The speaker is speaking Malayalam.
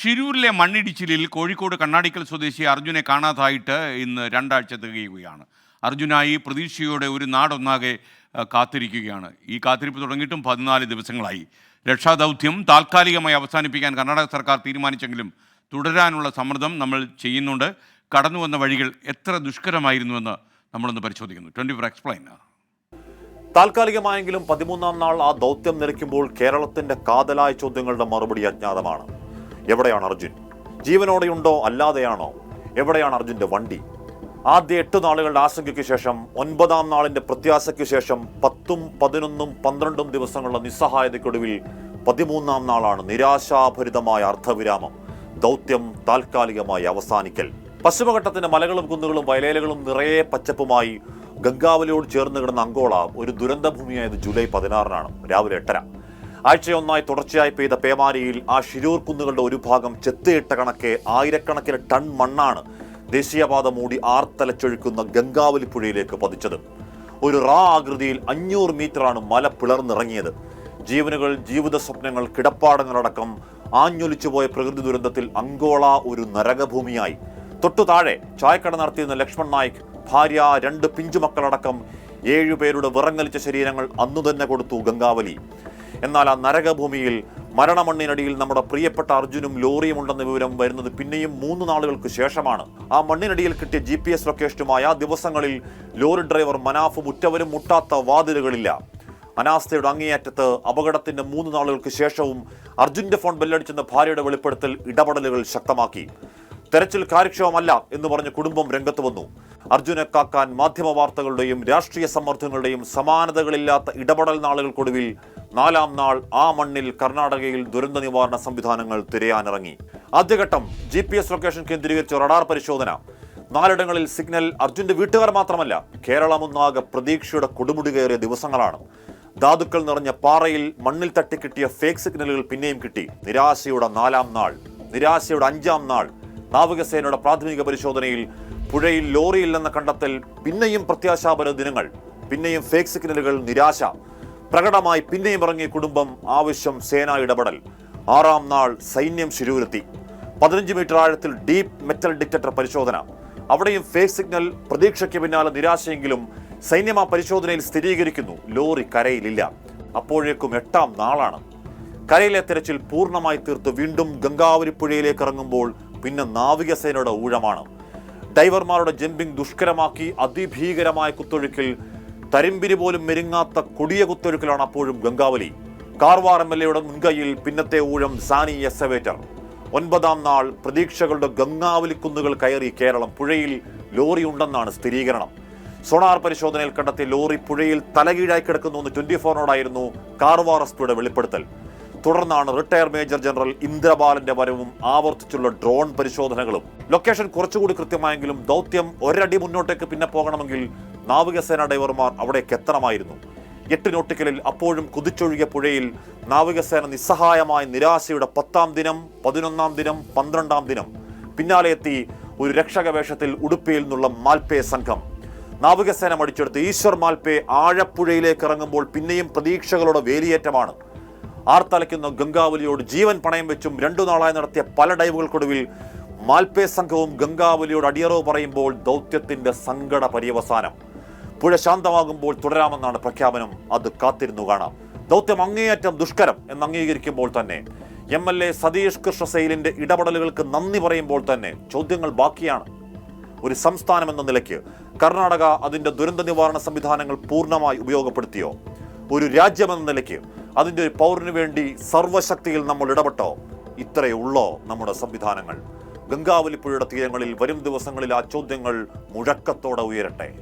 ഷിരൂരിലെ മണ്ണിടിച്ചിലിൽ കോഴിക്കോട് കണ്ണാടിക്കൽ സ്വദേശി അർജുനെ കാണാതായിട്ട് ഇന്ന് രണ്ടാഴ്ച തികയുകയാണ്. അർജുനായി പ്രതീക്ഷയോടെ ഒരു നാടൊന്നാകെ കാത്തിരിക്കുകയാണ്. ഈ കാത്തിരിപ്പ് തുടങ്ങിയിട്ടും പതിനാല് ദിവസങ്ങളായി. രക്ഷാദൗത്യം താൽക്കാലികമായി അവസാനിപ്പിക്കാൻ കർണാടക സർക്കാർ തീരുമാനിച്ചെങ്കിലും തുടരാനുള്ള സമ്മർദ്ദം നമ്മൾ ചെയ്യുന്നുണ്ട്. കടന്നു വന്ന വഴികൾ എത്ര ദുഷ്കരമായിരുന്നുവെന്ന് നമ്മളൊന്ന് പരിശോധിക്കുന്നു. ട്വന്റി ഫോർ എക്സ്പ്ലെയിൻ താൽക്കാലികമായെങ്കിലും പതിമൂന്നാം നാൾ ആ ദൗത്യം നിലയ്ക്കുമ്പോൾ കേരളത്തിന്റെ കാതലായ ചോദ്യങ്ങളുടെ മറുപടി അജ്ഞാതമാണ്. എവിടെയാണ് അർജുൻ? ജീവനോടെയുണ്ടോ അല്ലാതെയാണോ? എവിടെയാണ് അർജുന്റെ വണ്ടി? ആദ്യ എട്ട് നാളുകളുടെ ആശങ്കയ്ക്ക് ശേഷം ഒൻപതാം നാളിന്റെ പ്രത്യാശയ്ക്ക് ശേഷം പത്തും പതിനൊന്നും പന്ത്രണ്ടും ദിവസങ്ങളുടെ നിസ്സഹായതയ്ക്കൊടുവിൽ പതിമൂന്നാം നാളാണ് നിരാശാഭരിതമായ അർത്ഥവിരാമം ദൗത്യം താൽക്കാലികമായി അവസാനിക്കൽ. പശ്ചിമഘട്ടത്തിന്റെ മലകളും കുന്നുകളും വയലേലകളും നിറയെ പച്ചപ്പുമായി ഗംഗാവലിയോട് ചേർന്ന് കിടന്ന അങ്കോള ഒരു ദുരന്തഭൂമിയായത് ജൂലൈ പതിനാറിനാണ് രാവിലെ എട്ടര. ആഴ്ചയൊന്നായി തുടർച്ചയായി പെയ്ത പേമാരിയിൽ ആ ഷിരൂർ കുന്നുകളുടെ ഒരു ഭാഗം ചെത്തിയിട്ട കണക്കെ ആയിരക്കണക്കിന് ടൺ മണ്ണാണ് ദേശീയപാത മൂടി ആർത്തലച്ചൊഴുക്കുന്ന ഗംഗാവലി പുഴയിലേക്ക് പതിച്ചത്. ഒരു റാ ആകൃതിയിൽ അഞ്ഞൂറ് മീറ്ററാണ് മല പിളർന്നിറങ്ങിയത്. ജീവനുകൾ ജീവിത സ്വപ്നങ്ങൾ കിടപ്പാടങ്ങളടക്കം ആഞ്ഞൊലിച്ചുപോയ പ്രകൃതി ദുരന്തത്തിൽ അങ്കോള ഒരു നരകഭൂമിയായി. തൊട്ടു താഴെ ചായക്കട നടത്തിയിരുന്ന ലക്ഷ്മൺ നായിക് ഭാര്യ രണ്ട് പിഞ്ചുമക്കളടക്കം ഏഴുപേരുടെ വിറങ്ങലിച്ച ശരീരങ്ങൾ അന്നു തന്നെ കൊടുത്തു ഗംഗാവലി. എന്നാൽ ആ നരകഭൂമിയിൽ മരണമണ്ണിനടിയിൽ നമ്മുടെ പ്രിയപ്പെട്ട അർജുനും ലോറിയും ഉണ്ടെന്ന വിവരം വരുന്നത് പിന്നെയും മൂന്ന് നാളുകൾക്ക് ശേഷമാണ്. ആ മണ്ണിനടിയിൽ കിട്ടിയ ജി പി എസ് ലൊക്കേഷനുമായ ദിവസങ്ങളിൽ ലോറി ഡ്രൈവർ മനാഫ് മുറ്റവരും മുട്ടാത്ത വാതിലുകളില്ല. അനാസ്ഥയുടെ അങ്ങേയറ്റത്ത് അപകടത്തിന്റെ മൂന്ന് നാളുകൾക്ക് ശേഷവും അർജുന്റെ ഫോൺ ബെല്ലടിച്ചെന്ന ഭാര്യയുടെ വെളിപ്പെടുത്തൽ ഇടപെടലുകൾ ശക്തമാക്കി. തെരച്ചിൽ കാര്യക്ഷമമല്ല എന്ന് പറഞ്ഞ് കുടുംബം രംഗത്ത് വന്നു. അർജുനെ കാക്കാൻ മാധ്യമ വാർത്തകളുടെയും രാഷ്ട്രീയ സമ്മർദ്ദങ്ങളുടെയും സമാനതകളില്ലാത്ത ഇടപെടൽ നാളുകൾക്കൊടുവിൽ നാലാം നാൾ ആ മണ്ണിൽ കർണാടകയിൽ ദുരന്ത നിവാരണ സംവിധാനങ്ങൾ തിരയാനിറങ്ങി. ആദ്യഘട്ടം ജി പി എസ് ലൊക്കേഷൻ കേന്ദ്രീകരിച്ച റഡാർ പരിശോധന. നാലിടങ്ങളിൽ സിഗ്നൽ അർജുന്റെ വീട്ടുകാർ മാത്രമല്ല കേരളമൊന്നാകെ പ്രതീക്ഷയുടെ കൊടുമുടി കയറിയ ദിവസങ്ങളാണ്. ധാതുക്കൾ നിറഞ്ഞ പാറയിൽ മണ്ണിൽ തട്ടിക്കിട്ടിയ ഫേക്ക് സിഗ്നലുകൾ പിന്നെയും കിട്ടി. നിരാശയുടെ നാലാം നാൾ നിരാശയുടെ അഞ്ചാം നാൾ. നാവികസേനയുടെ പ്രാഥമിക പരിശോധനയിൽ പുഴയിൽ ലോറിയില്ലെന്ന കണ്ടെത്തൽ പിന്നെയും പ്രത്യാശാപര ദിനങ്ങൾ പിന്നെയും ഫേക്ക് സിഗ്നലുകൾ നിരാശ. പ്രകടമായി പിന്നെയും ഇറങ്ങിയ കുടുംബം ആവശ്യം സേനാ ഇടപെടൽ. ആറാം നാൾ സൈന്യം ശിരൂരെത്തി. പതിനഞ്ച് മീറ്റർ ആഴത്തിൽ ഡീപ്പ് മെറ്റൽ ഡിറ്റക്ടർ പരിശോധന. അവിടെയും ഫേസ് സിഗ്നൽ പ്രതീക്ഷയ്ക്ക് പിന്നാലെ നിരാശയെങ്കിലും സൈന്യം ആ പരിശോധനയിൽ സ്ഥിരീകരിക്കുന്നു. ലോറി കരയിലില്ല. അപ്പോഴേക്കും എട്ടാം നാളാണ്. കരയിലെ തിരച്ചിൽ പൂർണമായി തീർത്ത്. വീണ്ടും ഗംഗാവരി പുഴയിലേക്ക് ഇറങ്ങുമ്പോൾ പിന്നെ നാവികസേനയുടെ ഊഴമാണ്. ഡൈവർമാരുടെ ജമ്പിംഗ് ദുഷ്കരമാക്കി അതിഭീകരമായ കുത്തൊഴുക്കിൽ തരിമ്പിരി പോലും മെരുങ്ങാത്ത കൊടിയ കുത്തൊരുക്കലാണ് അപ്പോഴും ഗംഗാവലി. കാർവാർ എം എൽ എയുടെ മുൻകൈയിൽ പിന്നത്തെ ഊഴം സാനി എസവേറ്റർ ഒൻപതാം നാൾ പ്രതീക്ഷകളുടെ ഗംഗാവലി കുന്നുകൾ കയറി കേരളം പുഴയിൽ ലോറി ഉണ്ടെന്നാണ് സ്ഥിരീകരണം. സോണാർ പരിശോധനയിൽ കണ്ടെത്തിയ ലോറി പുഴയിൽ തലകീഴായി കിടക്കുന്നു എന്ന് ട്വന്റി ഫോറിനോടായിരുന്നു കാർവാർ എസ് പിയുടെ വെളിപ്പെടുത്തൽ. തുടർന്നാണ് റിട്ടയർ മേജർ ജനറൽ ഇന്ദ്രബാലന്റെ വരവും ആവർത്തിച്ചുള്ള ഡ്രോൺ പരിശോധനകളും. ലൊക്കേഷൻ കുറച്ചുകൂടി കൃത്യമായെങ്കിലും ദൗത്യം ഒരടി മുന്നോട്ടേക്ക് പിന്നെ പോകണമെങ്കിൽ നാവികസേന ഡൈവർമാർ അവിടേക്ക് എത്തണമായിരുന്നു. എട്ട് നോട്ടിക്കലിൽ അപ്പോഴും കുതിച്ചൊഴുകിയ പുഴയിൽ നാവികസേന നിസ്സഹായമായ നിരാശയുടെ പത്താം ദിനം പതിനൊന്നാം ദിനം പന്ത്രണ്ടാം ദിനം. പിന്നാലെ എത്തി ഒരു രക്ഷക വേഷത്തിൽ ഉടുപ്പിയിൽ നിന്നുള്ള മാൽപേ സംഘം. നാവികസേന മടിച്ചെടുത്ത് ഈശ്വർ മാൽപേ ആഴപ്പുഴയിലേക്ക് ഇറങ്ങുമ്പോൾ പിന്നെയും പ്രതീക്ഷകളുടെ വേലിയേറ്റമാണ്. ആർത്തലയ്ക്കുന്ന ഗംഗാവലിയോട് ജീവൻ പണയം വെച്ചും രണ്ടു നാളായി നടത്തിയ പല ഡൈവുകൾക്കൊടുവിൽ മാൽപേ സംഘവും ഗംഗാവലിയോട് അടിയറവ് പറയുമ്പോൾ ദൗത്യത്തിന്റെ സങ്കട പര്യവസാനം. പുഴ ശാന്തമാകുമ്പോൾ തുടരാമെന്നാണ് പ്രഖ്യാപനം. അത് കാത്തിരുന്നു കാണാം. ദൗത്യം അങ്ങേയറ്റം ദുഷ്കരം എന്ന് അംഗീകരിക്കുമ്പോൾ തന്നെ. M L A Satish Krishna സൈലിന്റെ ഇടപെടലുകൾക്ക് നന്ദി പറയുമ്പോൾ തന്നെ ചോദ്യങ്ങൾ ബാക്കിയാണ്. ഒരു സംസ്ഥാനം എന്ന നിലയ്ക്ക് കർണാടക അതിന്റെ ദുരന്ത നിവാരണ സംവിധാനങ്ങൾ പൂർണമായി ഉപയോഗപ്പെടുത്തിയോ? ഒരു രാജ്യമെന്ന നിലയ്ക്ക് അതിന്റെ ഒരു പൗരന് വേണ്ടി സർവശക്തിയിൽ നമ്മൾ ഇടപെട്ടോ? ഇത്രയേ ഉള്ളോ നമ്മുടെ സംവിധാനങ്ങൾ? ഗംഗാവലിപ്പുഴയുടെ തീരങ്ങളിൽ വരും ദിവസങ്ങളിൽ ആ ചോദ്യങ്ങൾ മുഴക്കത്തോടെ ഉയരട്ടെ.